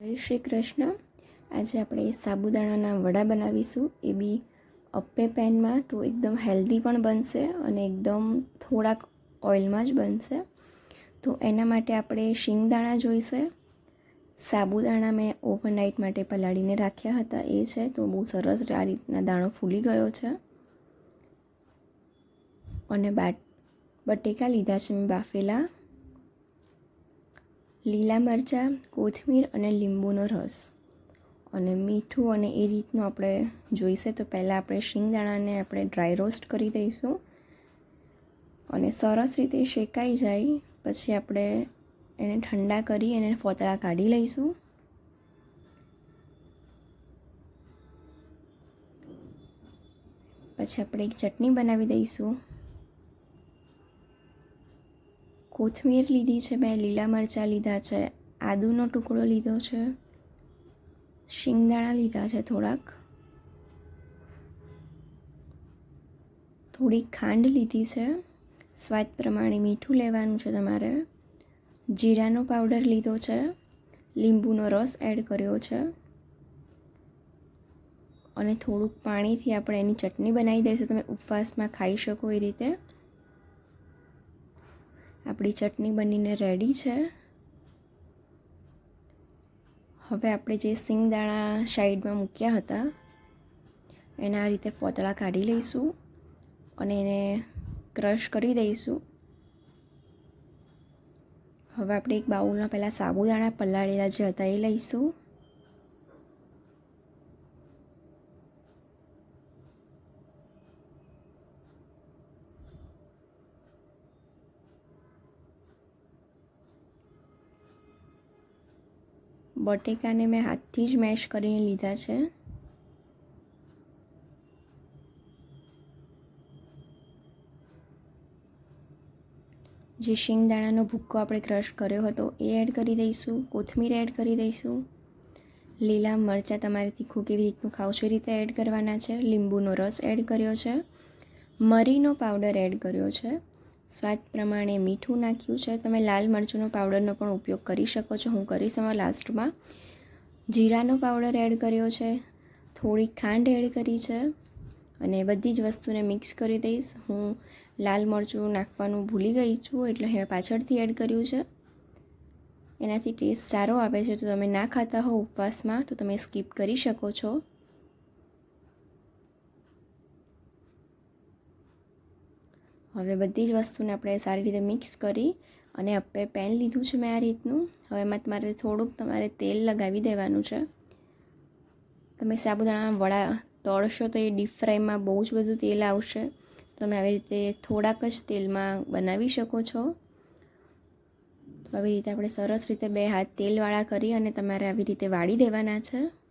જય શ્રી કૃષ્ણ. આજે આપણે સાબુદાણાના વડા બનાવીશું. એ બી અપ્પે પેનમાં તો એકદમ હેલ્ધી પણ બનશે અને એકદમ થોડાક ઓઇલમાં જ બનશે. તો એના માટે આપણે શિંગદાણા જોઈશે. સાબુદાણા મેં ઓવરનાઇટ માટે પલાળીને રાખ્યા હતા. એ છે તો બહુ સરસ આ રીતના દાણો ફૂલી ગયો છે. અને બાટ બટેકા લીધા છે મેં બાફેલા. લીલા મરચાં, કોથમીર અને લીંબુનો રસ. અને મીઠું અને એ રીતનું આપણે જોઈશે તો પહેલાં આપણે શિંગદાણાને આપણે ડ્રાય રોસ્ટ કરી દઈશું. અને સરસ રીતે શેકાઈ જાય, પછી આપણે એને ઠંડા કરી એને ફોતળા કાઢી લઈશું. પછી આપણે એક ચટણી બનાવી દઈશું. કોથમીર લીધી છે મેં લીલા મરચાં લીધા છે, આદુનો ટુકડો લીધો છે, શિંગદાણા લીધા છે થોડાક. થોડી ખાંડ લીધી છે, સ્વાદ પ્રમાણે મીઠું લેવાનું છે તમારે. જીરાનો પાવડર લીધો છે, લીંબુનો રસ એડ કર્યો છે. અને થોડુંક પાણીથી આપણે એની ચટણી બનાવી દઈશું. તમે ઉપવાસમાં ખાઈ શકો એ રીતે. આપણી ચટણી બનીને રેડી છે. હવે આપણે જે સિંગદાણા સાઈડમાં મૂક્યા હતા, એના આ રીતે ફોતળા કાઢી લઈશું અને એને ક્રશ કરી દઈશું. હવે આપણે એક બાઉલમાં પહેલાં સાબુદાણા પલાળેલા જે હતા એ લઈશું. બટેકાને મેં હાથથી જ મેશ કરીને લીધા છે. જે શિંગદાણાનો ભૂક્કો આપણે ક્રશ કર્યો હતો એ એડ કરી દઈશું, કોથમીર એડ કરી દઈશું. લીલા મરચાં તમારે તીખું કેવી રીતનું ખાવ છો રીતે એડ કરવાના છે. લીંબુનો રસ એડ કર્યો છે. મરીનો પાવડર એડ કર્યો છે. સ્વાદ પ્રમાણે મીઠું નાખ્યું છે. તમે લાલ મરચુંનો પાવડરનો પણ ઉપયોગ કરી શકો છો. હું કરીશ એમાં લાસ્ટમાં. જીરાનો પાવડર એડ કર્યો છે. થોડી ખાંડ એડ કરી છે. અને બધી જ વસ્તુને મિક્સ કરી દઈશ. હું લાલ મરચું નાખવાનું ભૂલી ગઈ છું, એટલે હવે પાછળથી એડ કર્યું છે. એનાથી ટેસ્ટ સારો આવે છે. તો તમે ના ખાતા હો ઉપવાસમાં, તો તમે સ્કીપ કરી શકો છો. હવે બધી જ વસ્તુને આપણે સારી રીતે મિક્સ કરી અને આપણે પેન લીધું છે મેં આ રીતનું. હવે એમાં તમારે થોડુંક તમારે તેલ લગાવી દેવાનું છે. તમે સાબુદાણા વડા તળશો તો એ ડીપ ફ્રાયમાં બહુ જ બધું તેલ આવશે. તમે આવી રીતે થોડાક જ તેલમાં બનાવી શકો છો. તો આવી રીતે આપણે સરસ રીતે બે હાથ તેલવાળા કરી અને તમારે આવી રીતે વાળી દેવાના છે.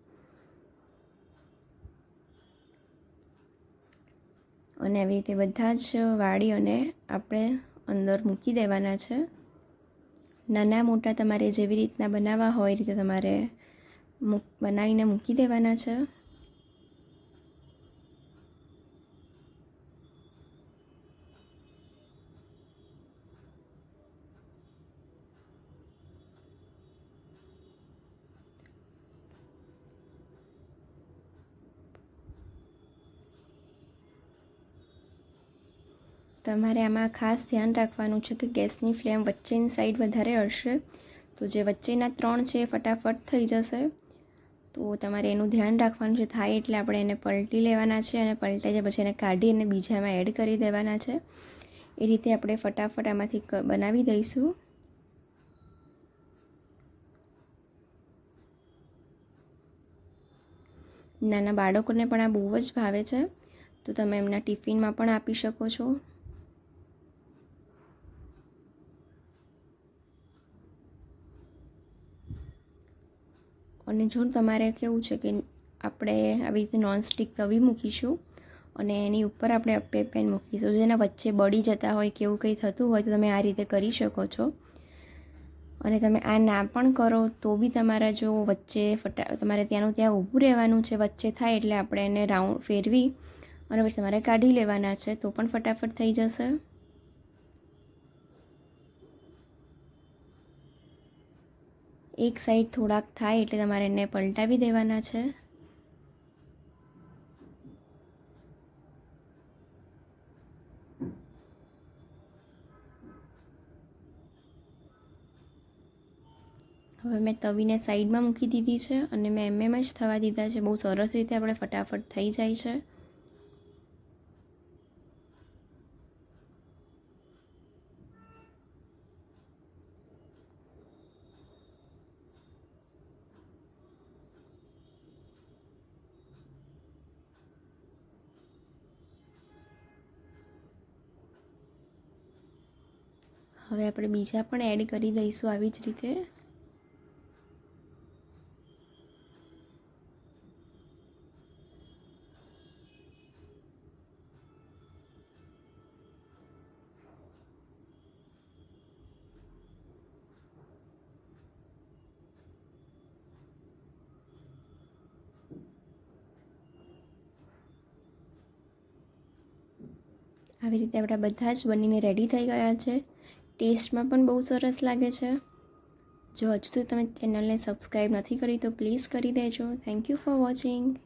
અને આવી રીતે બધા જ વાળી અને આપણે અંદર મૂકી દેવાના છે. નાના મોટા તમારે જેવી રીતના બનાવવા હોય એ રીતે તમારે બનાવીને મૂકી દેવાના છે. તમારે આમાં ખાસ ધ્યાન રાખવાનું છે કે ગેસની ફ્લેમ વચ્ચેની સાઈડ વધારે હશે તો જે વચ્ચેના ત્રણ છે એ ફટાફટ થઈ જશે. તો તમારે એનું ધ્યાન રાખવાનું છે. થાય એટલે આપણે એને પલટી લેવાના છે અને પલટાઈ જાય પછી એને કાઢી અને બીજામાં એડ કરી દેવાના છે. એ રીતે આપણે ફટાફટ આમાંથી બનાવી દઈશું. નાના બાળકોને પણ આ બહુ જ ભાવે છે. તો તમે એમના ટિફિનમાં પણ આપી શકો છો. અને જો તમારે કેવું છે કે આપણે આવી રીતે નોનસ્ટિક તવી મૂકીશું અને એની ઉપર આપણે અપ્પે પેન મૂકીશું જેના વચ્ચે બળી જતા હોય કે એવું કંઈ થતું હોય તો તમે આ રીતે કરી શકો છો. અને તમે આ ના પણ કરો તો બી તમારા જો વચ્ચે ફટા, તમારે ત્યાંનું ત્યાં ઊભું રહેવાનું છે, વચ્ચે થાય એટલે આપણે એને રાઉન્ડ ફેરવી અને પછી તમારે કાઢી લેવાના છે, તો પણ ફટાફટ થઈ જશે. એક સાઈડ થોડાક થાય એટલે તમારે એને પલટાવી દેવાના છે. હવે મેં તવીને સાઈડમાં મૂકી દીધી છે અને મેં એમ એમ જ થવા દીધા છે. બહુ સરસ રીતે આપણે ફટાફટ થઈ જાય છે. હવે આપણે બીજા પણ એડ કરી દઈશું આવી જ રીતે. આવી રીતે આપણા બધા જ બનીને રેડી થઈ ગયા છે. ટેસ્ટમાં પણ બહુ સરસ લાગે છે. જો હજુ સુધી તમે ચેનલને સબસ્ક્રાઈબ નથી કરી તો પ્લીઝ કરી દેજો. Thank you for watching.